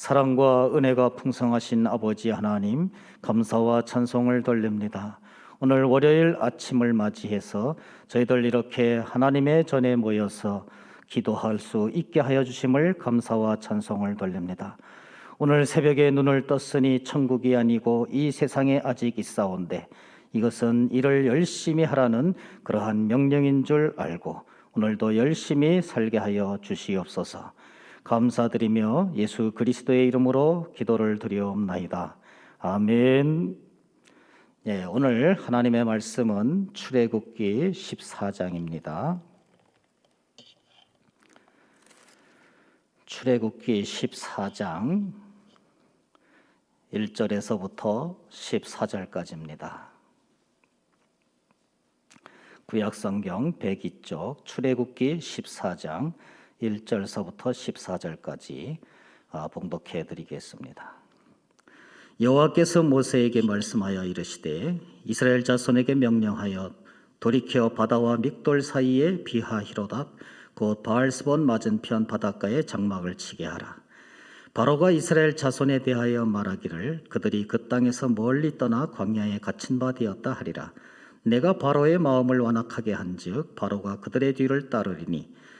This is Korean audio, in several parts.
사랑과 은혜가 풍성하신 아버지 하나님, 감사와 찬송을 돌립니다. 오늘 월요일 아침을 맞이해서 저희들 이렇게 하나님의 전에 모여서 기도할 수 있게 하여 주심을 감사와 찬송을 돌립니다. 오늘 새벽에 눈을 떴으니 천국이 아니고 이 세상에 아직 있사온데 이것은 일을 열심히 하라는 그러한 명령인 줄 알고 오늘도 열심히 살게 하여 주시옵소서. 감사드리며 예수 그리스도의 이름으로 기도를 드리옵나이다. 아멘. 예, 오늘 하나님의 말씀은 출애굽기 14장입니다. 출애굽기 14장 1절에서부터 14절까지입니다. 구약성경 102쪽 출애굽기 14장 1절서부터 14절까지 아, 봉독해 드리겠습니다. 여호와께서 모세에게 말씀하여 이르시되 이스라엘 자손에게 명령하여 돌이켜 바다와 믹돌 사이에 비하 히로답 곧 바알스본 맞은편 바닷가에 장막을 치게 하라. 바로가 이스라엘 자손에 대하여 말하기를 그들이 그 땅에서 멀리 떠나 광야에 갇힌 바 되었다 하리라. 내가 바로의 마음을 완악하게 한즉 바로가 그들의 뒤를 따르리니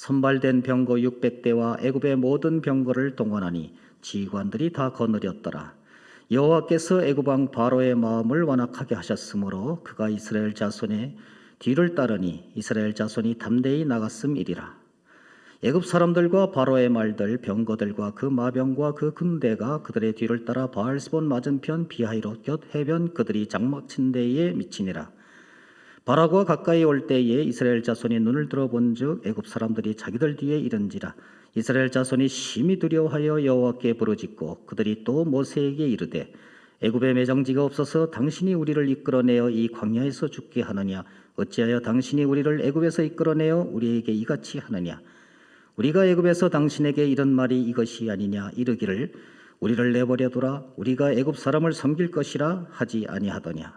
선발된 병거 600대와 애굽의 모든 병거를 동원하니 지휘관들이 다 거느렸더라. 여호와께서 애굽 왕 바로의 마음을 완악하게 하셨으므로 그가 이스라엘 자손의 뒤를 따르니 이스라엘 자손이 담대히 나갔음이리라. 애굽 사람들과 바로의 말들 병거들과 그 마병과 그 군대가 그들의 뒤를 따라 바알스본 맞은편 비하이로 곁 해변 그들이 장막친 데에 미치니라. 바라고가 가까이 올 때에 이스라엘 자손이 눈을 들어본즉 애굽 사람들이 자기들 뒤에 이른지라 이스라엘 자손이 심히 두려워하여 여호와께 부르짖고 그들이 또 모세에게 이르되 애굽에 매장지가 없어서 당신이 우리를 이끌어내어 이 광야에서 죽게 하느냐? 어찌하여 당신이 우리를 애굽에서 이끌어내어 우리에게 이같이 하느냐? 우리가 애굽에서 당신에게 이런 말이 이것이 아니냐? 이르기를 우리를 내버려두라. 우리가 애굽 사람을 섬길 것이라 하지 아니하더냐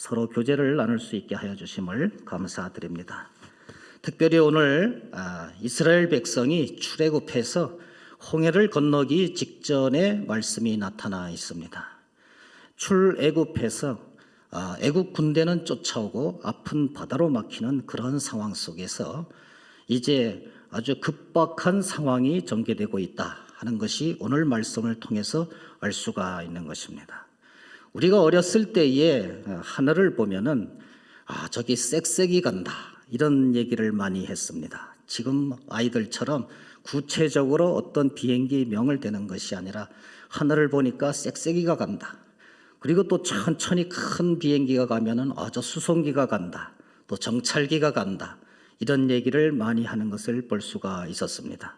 서로 교제를 나눌 수 있게 하여 주심을 감사드립니다. 특별히 오늘 아, 이스라엘 백성이 출애굽해서 홍해를 건너기 직전에 말씀이 나타나 있습니다. 출애굽해서 아, 애굽 군대는 쫓아오고 아픈 바다로 막히는 그런 상황 속에서 이제 아주 급박한 상황이 전개되고 있다 하는 것이 오늘 말씀을 통해서 알 수가 있는 것입니다. 우리가 어렸을 때에 하늘을 보면은 아 저기 쌕쌕이 간다 이런 얘기를 많이 했습니다. 지금 아이들처럼 구체적으로 어떤 비행기 명을 대는 것이 아니라 하늘을 보니까 쌕쌕이가 간다. 그리고 또 천천히 큰 비행기가 가면은 아저 수송기가 간다. 또 정찰기가 간다. 이런 얘기를 많이 하는 것을 볼 수가 있었습니다.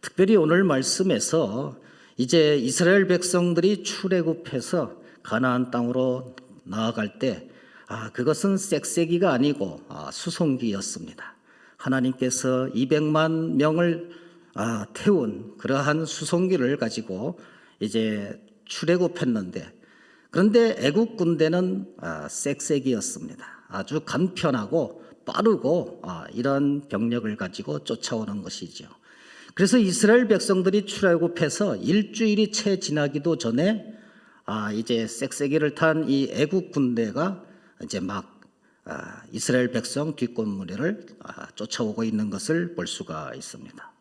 특별히 오늘 말씀에서 이제 이스라엘 백성들이 출애굽해서 가나안 땅으로 나아갈 때 아, 그것은 쌕쌕이가 아니고 아, 수송기였습니다. 하나님께서 200만 명을 아, 태운 그러한 수송기를 가지고 이제 출애굽했는데 그런데 애국 군대는 아, 쌕쌕이었습니다. 아주 간편하고 빠르고 아, 이런 병력을 가지고 쫓아오는 것이죠. 그래서 이스라엘 백성들이 출애굽해서 일주일이 채 지나기도 전에 아 이제 쌕쌕이를 탄 이 애국 군대가 이제 막 아, 이스라엘 백성 뒷골무리를 아, 쫓아오고 있는 것을 볼 수가 있습니다.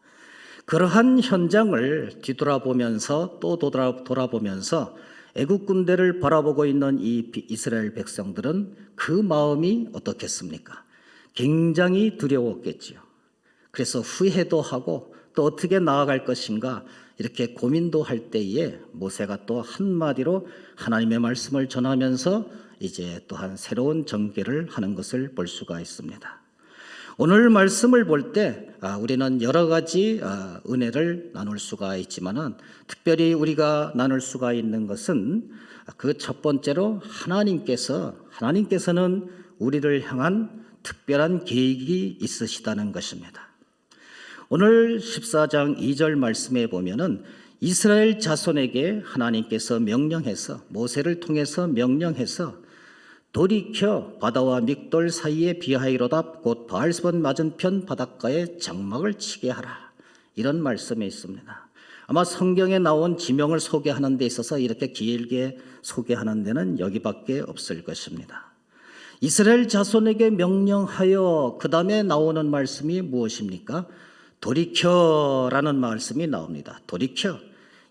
그러한 현장을 뒤돌아보면서 또 돌아, 돌아보면서 애국 군대를 바라보고 있는 이 비- 이스라엘 백성들은 그 마음이 어떻겠습니까? 굉장히 두려웠겠지요. 그래서 후회도 하고 또 어떻게 나아갈 것인가 이렇게 고민도 할 때에 모세가 또 한마디로 하나님의 말씀을 전하면서 이제 또한 새로운 전개를 하는 것을 볼 수가 있습니다. 오늘 말씀을 볼때 아, 우리는 여러 가지 아, 은혜를 나눌 수가 있지만은 특별히 우리가 나눌 수가 있는 것은 그 첫 번째로 하나님께서 하나님께서는 우리를 향한 특별한 계획이 있으시다는 것입니다. 오늘 14장 2절 말씀에 보면은 이스라엘 자손에게 하나님께서 명령해서 모세를 통해서 명령해서 돌이켜 바다와 믹돌 사이에 비하이로다 곧 바알스본 맞은편 바닷가에 장막을 치게 하라. 이런 말씀이 있습니다. 아마 성경에 나온 지명을 소개하는 데 있어서 이렇게 길게 소개하는 데는 여기밖에 없을 것입니다. 이스라엘 자손에게 명령하여 그 다음에 나오는 말씀이 무엇입니까? 돌이켜라는 말씀이 나옵니다. 돌이켜.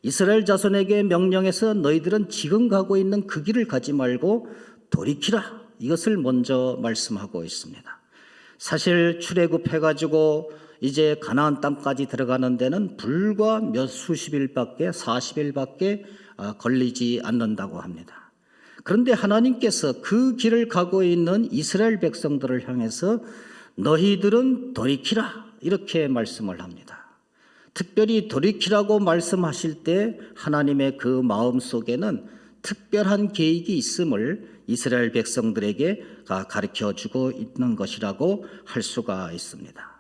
이스라엘 자손에게 명령해서 너희들은 지금 가고 있는 그 길을 가지 말고 돌이키라. 이것을 먼저 말씀하고 있습니다. 사실 출애굽해 가지고 이제 가나안 땅까지 들어가는 데는 불과 몇 수십 일밖에 40일밖에 아, 걸리지 않는다고 합니다. 그런데 하나님께서 그 길을 가고 있는 이스라엘 백성들을 향해서 너희들은 돌이키라 이렇게 말씀을 합니다. 특별히 돌이키라고 말씀하실 때 하나님의 그 마음 속에는 특별한 계획이 있음을 이스라엘 백성들에게 가르쳐 주고 있는 것이라고 할 수가 있습니다.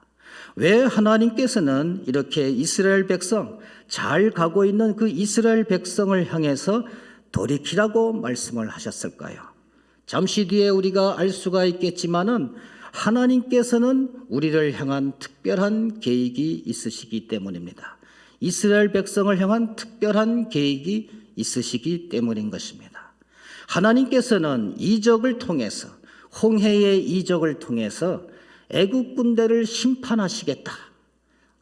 왜 하나님께서는 이렇게 이스라엘 백성, 잘 가고 있는 그 이스라엘 백성을 향해서 돌이키라고 말씀을 하셨을까요? 잠시 뒤에 우리가 알 수가 있겠지만은 하나님께서는 우리를 향한 특별한 계획이 있으시기 때문입니다. 이스라엘 백성을 향한 특별한 계획이 있으시기 때문인 것입니다. 하나님께서는 이적을 통해서 홍해의 이적을 통해서 애국 군대를 심판하시겠다.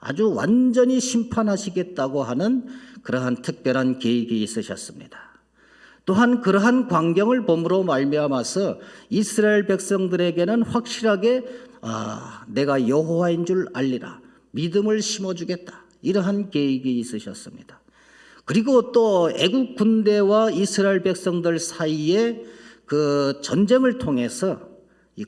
아주 완전히 심판하시겠다고 하는 그러한 특별한 계획이 있으셨습니다. 또한 그러한 광경을 봄으로 말미암아서 이스라엘 백성들에게는 확실하게 아, 내가 여호와인 줄 알리라 믿음을 심어주겠다 이러한 계획이 있으셨습니다. 그리고 또 애국 군대와 이스라엘 백성들 사이에 그 전쟁을 통해서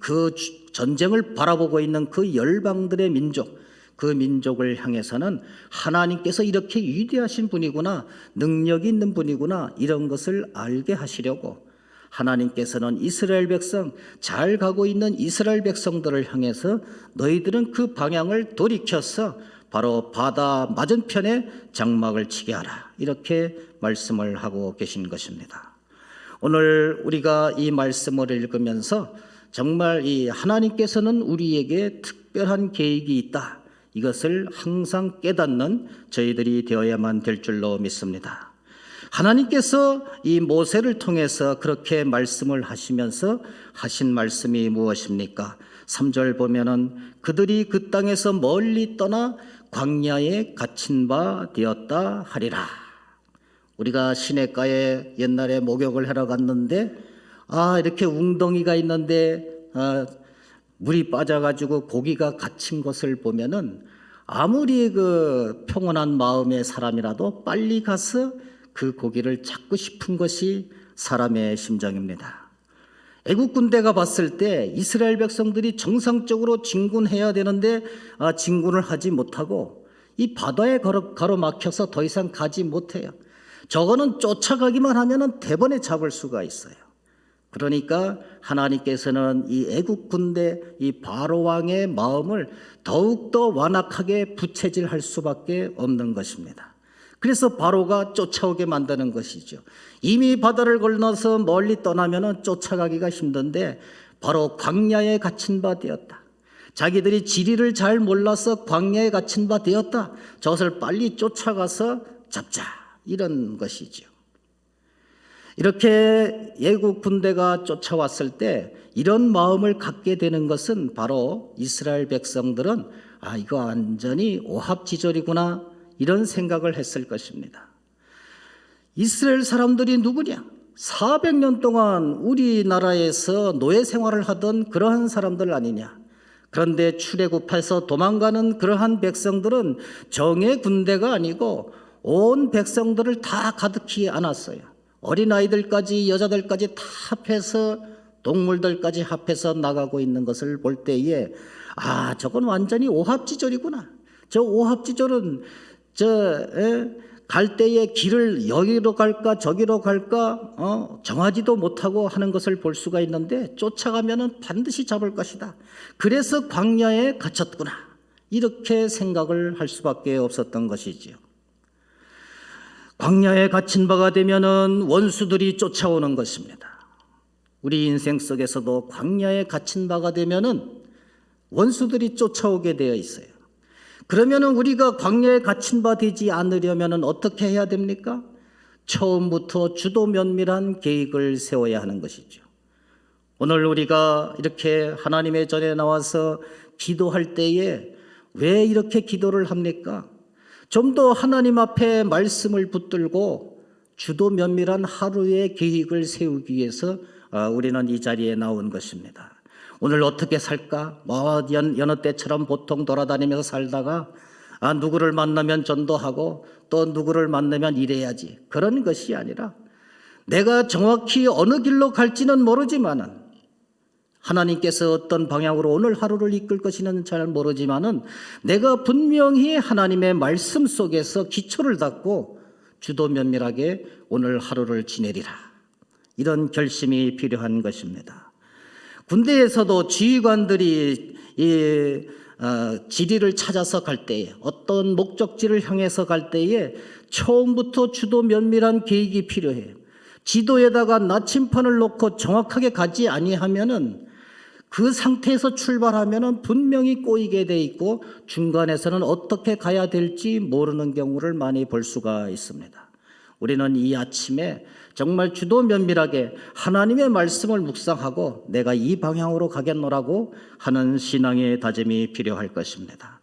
그 전쟁을 바라보고 있는 그 열방들의 민족 그 민족을 향해서는 하나님께서 이렇게 위대하신 분이구나, 능력이 있는 분이구나, 이런 것을 알게 하시려고 하나님께서는 이스라엘 백성, 잘 가고 있는 이스라엘 백성들을 향해서 너희들은 그 방향을 돌이켜서 바로 바다 맞은편에 장막을 치게 하라. 이렇게 말씀을 하고 계신 것입니다. 오늘 우리가 이 말씀을 읽으면서 정말 이 하나님께서는 우리에게 특별한 계획이 있다. 이것을 항상 깨닫는 저희들이 되어야만 될 줄로 믿습니다. 하나님께서 이 모세를 통해서 그렇게 말씀을 하시면서 하신 말씀이 무엇입니까? 3절 보면은 그들이 그 땅에서 멀리 떠나 광야에 갇힌 바 되었다 하리라. 우리가 시내가에 옛날에 목욕을 하러 갔는데 아 이렇게 웅덩이가 있는데 아, 물이 빠져가지고 고기가 갇힌 것을 보면은 아무리 그 평온한 마음의 사람이라도 빨리 가서 그 고기를 찾고 싶은 것이 사람의 심정입니다. 애국 군대가 봤을 때 이스라엘 백성들이 정상적으로 진군해야 되는데 아, 진군을 하지 못하고 이 바다에 가로, 가로막혀서 더 이상 가지 못해요. 저거는 쫓아가기만 하면은 대번에 잡을 수가 있어요. 그러니까 하나님께서는 이 애국 군대 이 바로 왕의 마음을 더욱 더 완악하게 부채질할 수밖에 없는 것입니다. 그래서 바로가 쫓아오게 만드는 것이죠. 이미 바다를 건너서 멀리 떠나면은 쫓아가기가 힘든데 바로 광야에 갇힌 바 되었다. 자기들이 지리를 잘 몰라서 광야에 갇힌 바 되었다. 저것을 빨리 쫓아가서 잡자. 이런 것이죠. 이렇게 예국 군대가 쫓아왔을 때 이런 마음을 갖게 되는 것은 바로 이스라엘 백성들은 아, 이거 완전히 오합지졸이구나. 이런 생각을 했을 것입니다. 이스라엘 사람들이 누구냐? 400년 동안 우리나라에서 노예 생활을 하던 그러한 사람들 아니냐? 그런데 출애굽해서 도망가는 그러한 백성들은 정의 군대가 아니고 온 백성들을 다 가득히 안았어요. 어린아이들까지 여자들까지 다 합해서 동물들까지 합해서 나가고 있는 것을 볼 때에 아 저건 완전히 오합지졸이구나. 저 오합지졸은 저 에, 갈 때에 길을 여기로 갈까 저기로 갈까 어, 정하지도 못하고 하는 것을 볼 수가 있는데 쫓아가면은 반드시 잡을 것이다. 그래서 광야에 갇혔구나. 이렇게 생각을 할 수밖에 없었던 것이지요. 광야에 갇힌 바가 되면은 원수들이 쫓아오는 것입니다. 우리 인생 속에서도 광야에 갇힌 바가 되면은 원수들이 쫓아오게 되어 있어요. 그러면은 우리가 광야에 갇힌 바 되지 않으려면은 어떻게 해야 됩니까? 처음부터 주도 면밀한 계획을 세워야 하는 것이죠. 오늘 우리가 이렇게 하나님의 전에 나와서 기도할 때에 왜 이렇게 기도를 합니까? 좀 더 하나님 앞에 말씀을 붙들고 주도 면밀한 하루의 계획을 세우기 위해서 어, 우리는 이 자리에 나온 것입니다. 오늘 어떻게 살까? 뭐 연, 여느 때처럼 보통 돌아다니면서 살다가 아 누구를 만나면 전도하고 또 누구를 만나면 이래야지 그런 것이 아니라 내가 정확히 어느 길로 갈지는 모르지만은 하나님께서 어떤 방향으로 오늘 하루를 이끌 것이는 잘 모르지만은 내가 분명히 하나님의 말씀 속에서 기초를 닦고 주도 면밀하게 오늘 하루를 지내리라. 이런 결심이 필요한 것입니다. 군대에서도 지휘관들이 이 어, 지리를 찾아서 갈 때에 어떤 목적지를 향해서 갈 때에 처음부터 주도 면밀한 계획이 필요해요. 지도에다가 나침판을 놓고 정확하게 가지 아니하면은 그 상태에서 출발하면은 분명히 꼬이게 돼 있고 중간에서는 어떻게 가야 될지 모르는 경우를 많이 볼 수가 있습니다. 우리는 이 아침에 정말 주도 면밀하게 하나님의 말씀을 묵상하고 내가 이 방향으로 가겠노라고 하는 신앙의 다짐이 필요할 것입니다.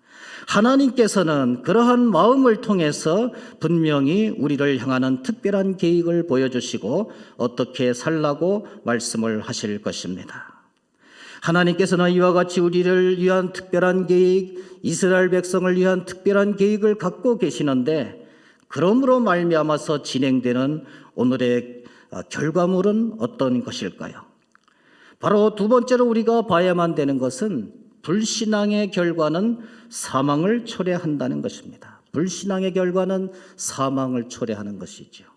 하나님께서는 그러한 마음을 통해서 분명히 우리를 향하는 특별한 계획을 보여주시고 어떻게 살라고 말씀을 하실 것입니다. 하나님께서는 이와 같이 우리를 위한 특별한 계획, 이스라엘 백성을 위한 특별한 계획을 갖고 계시는데 그러므로 말미암아서 진행되는 오늘의 어, 결과물은 어떤 것일까요? 바로 두 번째로 우리가 봐야만 되는 것은 불신앙의 결과는 사망을 초래한다는 것입니다. 불신앙의 결과는 사망을 초래하는 것이죠.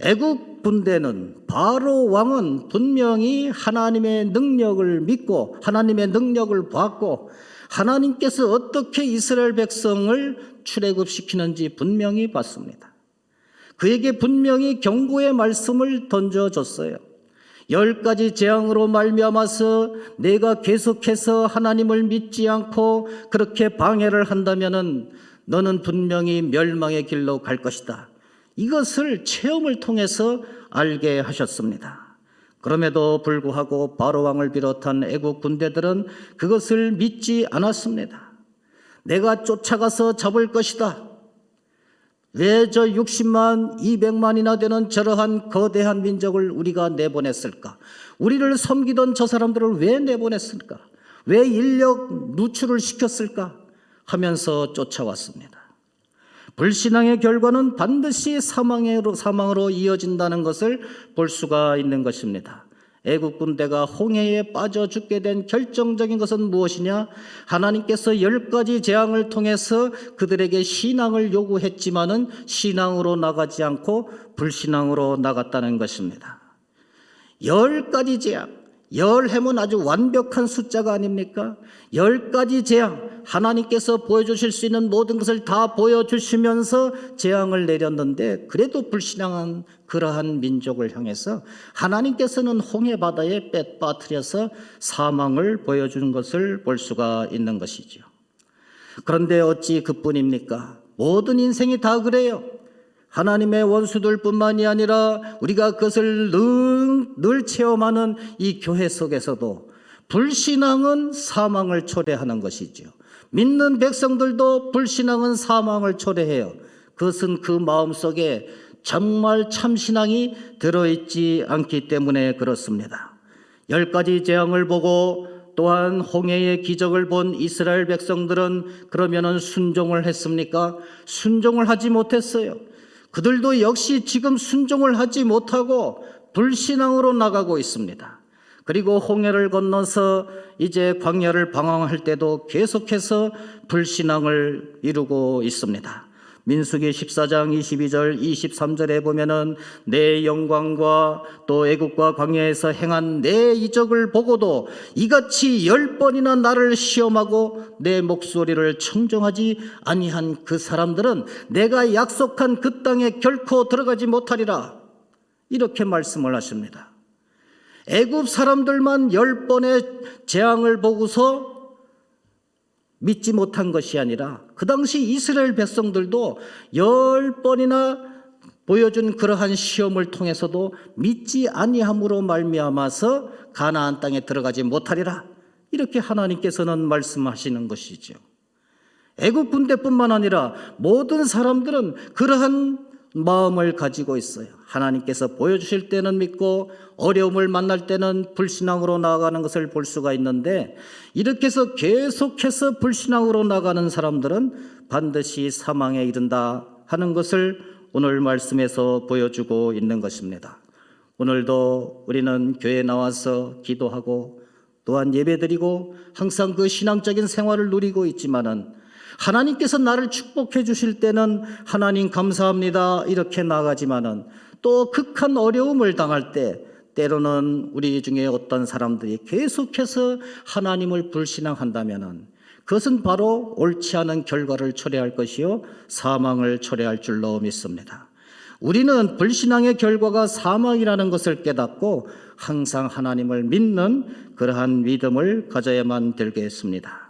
애국 군대는 바로 왕은 분명히 하나님의 능력을 믿고 하나님의 능력을 받고 하나님께서 어떻게 이스라엘 백성을 출애굽시키는지 분명히 봤습니다. 그에게 분명히 경고의 말씀을 던져줬어요. 열 가지 재앙으로 말미암아서 내가 계속해서 하나님을 믿지 않고 그렇게 방해를 한다면은 너는 분명히 멸망의 길로 갈 것이다. 이것을 체험을 통해서 알게 하셨습니다. 그럼에도 불구하고 바로 왕을 비롯한 애국 군대들은 그것을 믿지 않았습니다. 내가 쫓아가서 잡을 것이다. 왜 저 60만, 200만이나 되는 저러한 거대한 민족을 우리가 내보냈을까? 우리를 섬기던 저 사람들을 왜 내보냈을까? 왜 인력 누출을 시켰을까? 하면서 쫓아왔습니다. 불신앙의 결과는 반드시 사망으로, 사망으로 이어진다는 것을 볼 수가 있는 것입니다. 애국 군대가 홍해에 빠져 죽게 된 결정적인 것은 무엇이냐? 하나님께서 열 가지 재앙을 통해서 그들에게 신앙을 요구했지만은 신앙으로 나가지 않고 불신앙으로 나갔다는 것입니다. 열 가지 재앙, 열 해면 아주 완벽한 숫자가 아닙니까? 열 가지 재앙, 하나님께서 보여주실 수 있는 모든 것을 다 보여주시면서 재앙을 내렸는데, 그래도 불신앙한 그러한 민족을 향해서 하나님께서는 홍해 바다에 빼빠뜨려서 사망을 보여주는 것을 볼 수가 있는 것이죠. 그런데 어찌 그뿐입니까? 모든 인생이 다 그래요. 하나님의 원수들 뿐만이 아니라 우리가 그것을 늘, 늘 체험하는 이 교회 속에서도 불신앙은 사망을 초래하는 것이죠. 믿는 백성들도 불신앙은 사망을 초래해요. 그것은 그 마음 속에 정말 참신앙이 들어있지 않기 때문에 그렇습니다. 열 가지 재앙을 보고 또한 홍해의 기적을 본 이스라엘 백성들은 그러면은 순종을 했습니까? 순종을 하지 못했어요. 그들도 역시 지금 순종을 하지 못하고 불신앙으로 나가고 있습니다. 그리고 홍해를 건너서 이제 광야를 방황할 때도 계속해서 불신앙을 이루고 있습니다. 민수기 14장 22절 23절에 보면은 내 영광과 또 애국과 광야에서 행한 내 이적을 보고도 이같이 열 번이나 나를 시험하고 내 목소리를 청정하지 아니한 그 사람들은 내가 약속한 그 땅에 결코 들어가지 못하리라 이렇게 말씀을 하십니다. 애굽 사람들만 열 번의 재앙을 보고서 믿지 못한 것이 아니라 그 당시 이스라엘 백성들도 열 번이나 보여준 그러한 시험을 통해서도 믿지 아니함으로 말미암아서 가나안 땅에 들어가지 못하리라 이렇게 하나님께서는 말씀하시는 것이죠. 애국 군대뿐만 아니라 모든 사람들은 그러한 마음을 가지고 있어요. 하나님께서 보여주실 때는 믿고 어려움을 만날 때는 불신앙으로 나아가는 것을 볼 수가 있는데 이렇게 해서 계속해서 불신앙으로 나가는 사람들은 반드시 사망에 이른다 하는 것을 오늘 말씀에서 보여주고 있는 것입니다. 오늘도 우리는 교회에 나와서 기도하고 또한 예배드리고 항상 그 신앙적인 생활을 누리고 있지만은 하나님께서 나를 축복해 주실 때는 하나님 감사합니다. 이렇게 나가지만은 또 극한 어려움을 당할 때 때로는 우리 중에 어떤 사람들이 계속해서 하나님을 불신앙한다면은 그것은 바로 옳지 않은 결과를 초래할 것이요 사망을 초래할 줄로 믿습니다. 우리는 불신앙의 결과가 사망이라는 것을 깨닫고 항상 하나님을 믿는 그러한 믿음을 가져야만 되겠습니다.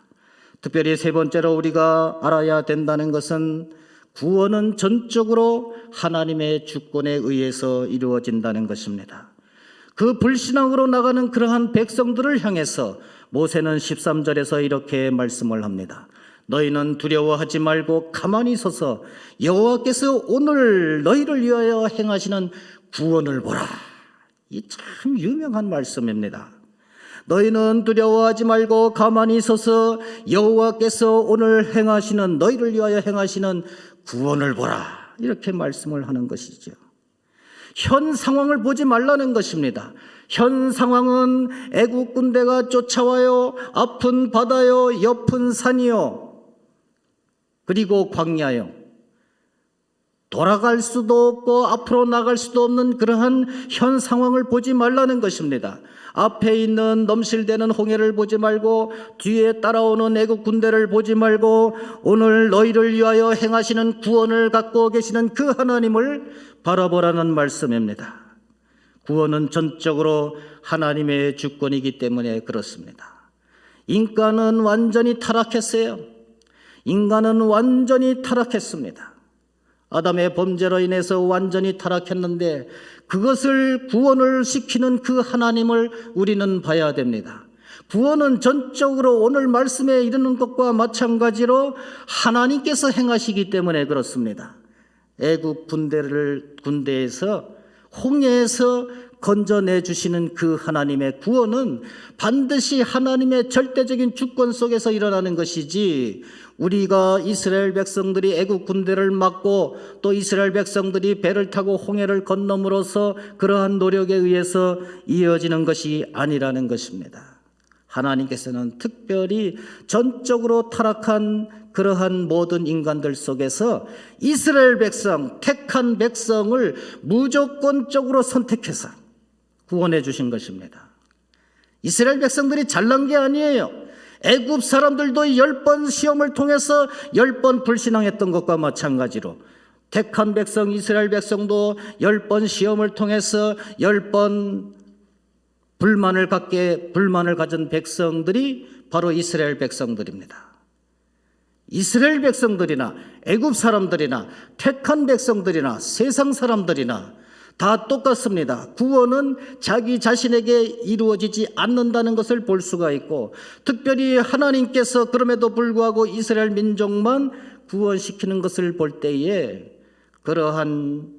특별히 세 번째로 우리가 알아야 된다는 것은 구원은 전적으로 하나님의 주권에 의해서 이루어진다는 것입니다. 그 불신앙으로 나가는 그러한 백성들을 향해서 모세는 13절에서 이렇게 말씀을 합니다. 너희는 두려워하지 말고 가만히 서서 여호와께서 오늘 너희를 위하여 행하시는 구원을 보라. 이 참 유명한 말씀입니다. 너희는 두려워하지 말고 가만히 서서 여호와께서 오늘 행하시는 너희를 위하여 행하시는 구원을 보라. 이렇게 말씀을 하는 것이죠. 현 상황을 보지 말라는 것입니다. 현 상황은 애국 군대가 쫓아와요. 아픈 바다요, 옆은 산이요. 그리고 광야요. 돌아갈 수도 없고 앞으로 나갈 수도 없는 그러한 현 상황을 보지 말라는 것입니다. 앞에 있는 넘실대는 홍해를 보지 말고 뒤에 따라오는 애국 군대를 보지 말고 오늘 너희를 위하여 행하시는 구원을 갖고 계시는 그 하나님을 바라보라는 말씀입니다. 구원은 전적으로 하나님의 주권이기 때문에 그렇습니다. 인간은 완전히 타락했어요. 인간은 완전히 타락했습니다. 아담의 범죄로 인해서 완전히 타락했는데 그것을 구원을 시키는 그 하나님을 우리는 봐야 됩니다. 구원은 전적으로 오늘 말씀에 이르는 것과 마찬가지로 하나님께서 행하시기 때문에 그렇습니다. 애국 군대를 군대에서 홍해에서 건져내 주시는 그 하나님의 구원은 반드시 하나님의 절대적인 주권 속에서 일어나는 것이지 우리가 이스라엘 백성들이 애국 군대를 막고 또 이스라엘 백성들이 배를 타고 홍해를 건너므로써 그러한 노력에 의해서 이어지는 것이 아니라는 것입니다. 하나님께서는 특별히 전적으로 타락한 그러한 모든 인간들 속에서 이스라엘 백성, 택한 백성을 무조건적으로 선택해서 구원해 주신 것입니다. 이스라엘 백성들이 잘난 게 아니에요. 애굽 사람들도 열 번 시험을 통해서 열 번 불신앙했던 것과 마찬가지로 택한 백성 이스라엘 백성도 열 번 시험을 통해서 열 번 불만을 갖게 불만을 가진 백성들이 바로 이스라엘 백성들입니다. 이스라엘 백성들이나 애굽 사람들이나 택한 백성들이나 세상 사람들이나 다 똑같습니다. 구원은 자기 자신에게 이루어지지 않는다는 것을 볼 수가 있고 특별히 하나님께서 그럼에도 불구하고 이스라엘 민족만 구원시키는 것을 볼 때에 그러한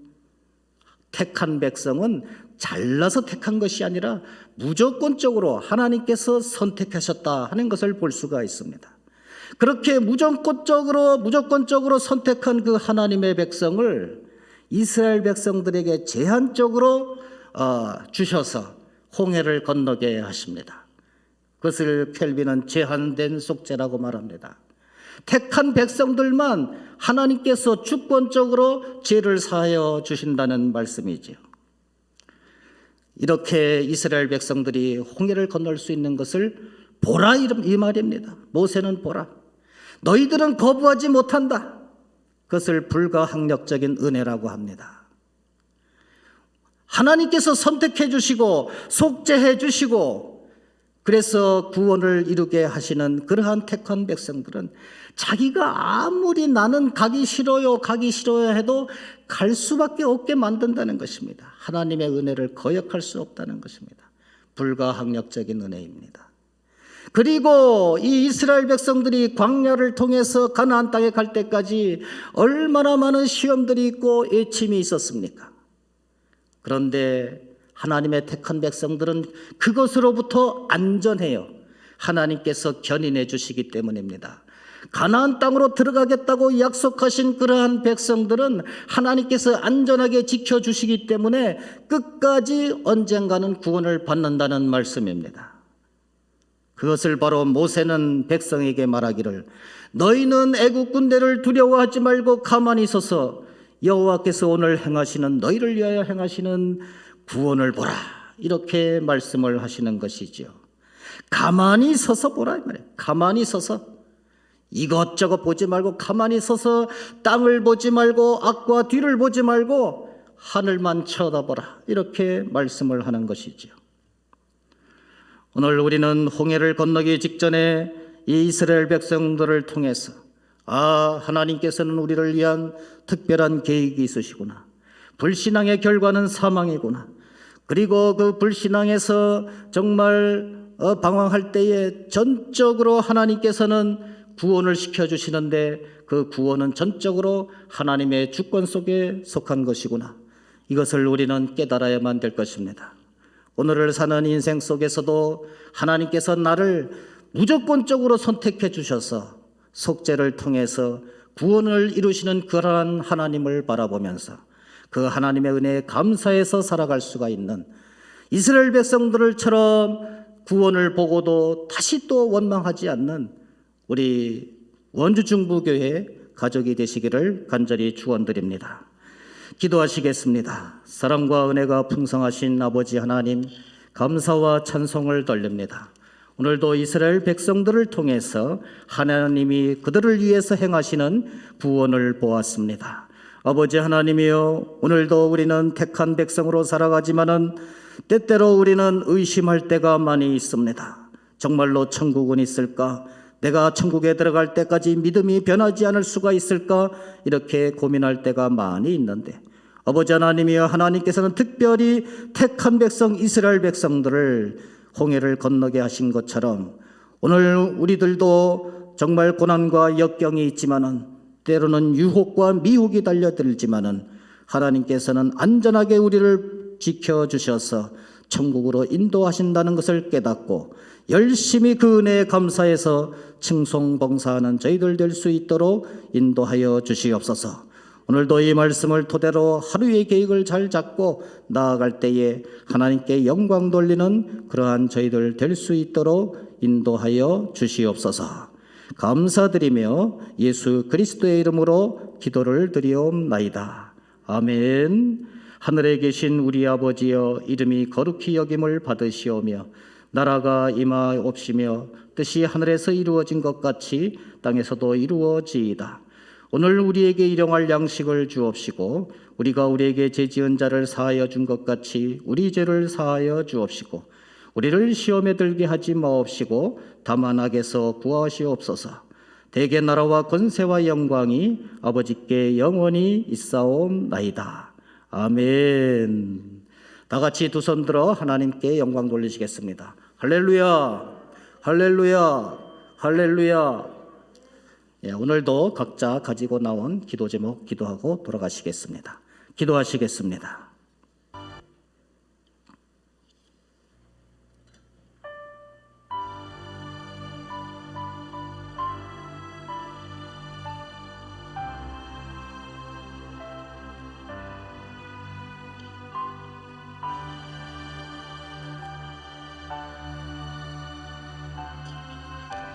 택한 백성은 잘나서 택한 것이 아니라 무조건적으로 하나님께서 선택하셨다 하는 것을 볼 수가 있습니다. 그렇게 무조건적으로 무조건적으로 선택한 그 하나님의 백성을 이스라엘 백성들에게 제한적으로 어, 주셔서 홍해를 건너게 하십니다. 그것을 켈빈은 제한된 속죄라고 말합니다. 택한 백성들만 하나님께서 주권적으로 죄를 사하여 주신다는 말씀이지요. 이렇게 이스라엘 백성들이 홍해를 건널 수 있는 것을 보라 이 말입니다. 모세는 보라. 너희들은 거부하지 못한다. 그것을 불가항력적인 은혜라고 합니다. 하나님께서 선택해 주시고 속죄해 주시고 그래서 구원을 이루게 하시는 그러한 택한 백성들은 자기가 아무리 나는 가기 싫어요, 가기 싫어요 해도 갈 수밖에 없게 만든다는 것입니다. 하나님의 은혜를 거역할 수 없다는 것입니다. 불가항력적인 은혜입니다. 그리고 이 이스라엘 백성들이 광야를 통해서 가나안 땅에 갈 때까지 얼마나 많은 시험들이 있고 애침이 있었습니까? 그런데 하나님의 택한 백성들은 그것으로부터 안전해요. 하나님께서 견인해 주시기 때문입니다. 가나안 땅으로 들어가겠다고 약속하신 그러한 백성들은 하나님께서 안전하게 지켜 주시기 때문에 끝까지 언젠가는 구원을 받는다는 말씀입니다. 그것을 바로 모세는 백성에게 말하기를 너희는 애국 군대를 두려워하지 말고 가만히 있어서 여호와께서 오늘 행하시는 너희를 위하여 행하시는 구원을 보라 이렇게 말씀을 하시는 것이지요. 가만히 서서 보라 이 말이에요. 가만히 서서 이것저것 보지 말고 가만히 서서 땅을 보지 말고 앞과 뒤를 보지 말고 하늘만 쳐다보라 이렇게 말씀을 하는 것이지요. 오늘 우리는 홍해를 건너기 직전에 이 이스라엘 백성들을 통해서 아 하나님께서는 우리를 위한 특별한 계획이 있으시구나. 불신앙의 결과는 사망이구나. 그리고 그 불신앙에서 정말 어, 방황할 때에 전적으로 하나님께서는 구원을 시켜 주시는데 그 구원은 전적으로 하나님의 주권 속에 속한 것이구나. 이것을 우리는 깨달아야만 될 것입니다. 오늘을 사는 인생 속에서도 하나님께서 나를 무조건적으로 선택해 주셔서 속죄를 통해서 구원을 이루시는 그러한 하나님을 바라보면서 그 하나님의 은혜에 감사해서 살아갈 수가 있는 이스라엘 백성들처럼 구원을 보고도 다시 또 원망하지 않는 우리 원주 중부교회 가족이 되시기를 간절히 축원드립니다. 기도하시겠습니다. 사랑과 은혜가 풍성하신 아버지 하나님, 감사와 찬송을 돌립니다. 오늘도 이스라엘 백성들을 통해서 하나님이 그들을 위해서 행하시는 구원을 보았습니다. 아버지 하나님이여, 오늘도 우리는 택한 백성으로 살아가지만은 때때로 우리는 의심할 때가 많이 있습니다. 정말로 천국은 있을까? 내가 천국에 들어갈 때까지 믿음이 변하지 않을 수가 있을까? 이렇게 고민할 때가 많이 있는데 아버지 하나님이여 하나님께서는 특별히 택한 백성 이스라엘 백성들을 홍해를 건너게 하신 것처럼 오늘 우리들도 정말 고난과 역경이 있지만은 때로는 유혹과 미혹이 달려들지만은 하나님께서는 안전하게 우리를 지켜 주셔서 천국으로 인도하신다는 것을 깨닫고 열심히 그 은혜에 감사해서 칭송 봉사하는 저희들 될 수 있도록 인도하여 주시옵소서. 오늘도 이 말씀을 토대로 하루의 계획을 잘 잡고 나아갈 때에 하나님께 영광 돌리는 그러한 저희들 될 수 있도록 인도하여 주시옵소서. 감사드리며 예수 그리스도의 이름으로 기도를 드리옵나이다. 아멘. 하늘에 계신 우리 아버지여 이름이 거룩히 여김을 받으시오며 나라가 임하옵시며 뜻이 하늘에서 이루어진 것 같이 땅에서도 이루어지이다. 오늘 우리에게 일용할 양식을 주옵시고 우리가 우리에게 죄지은 자를 사하여 준 것 같이 우리 죄를 사하여 주옵시고 우리를 시험에 들게 하지 마옵시고 다만 악에서 구하시옵소서. 대개 나라와 권세와 영광이 아버지께 영원히 있사옵나이다. 아멘. 다 같이 두 손 들어 하나님께 영광 돌리시겠습니다. 할렐루야, 할렐루야, 할렐루야. 예, 오늘도 각자 가지고 나온 기도 제목 기도하고 돌아가시겠습니다. 기도하시겠습니다.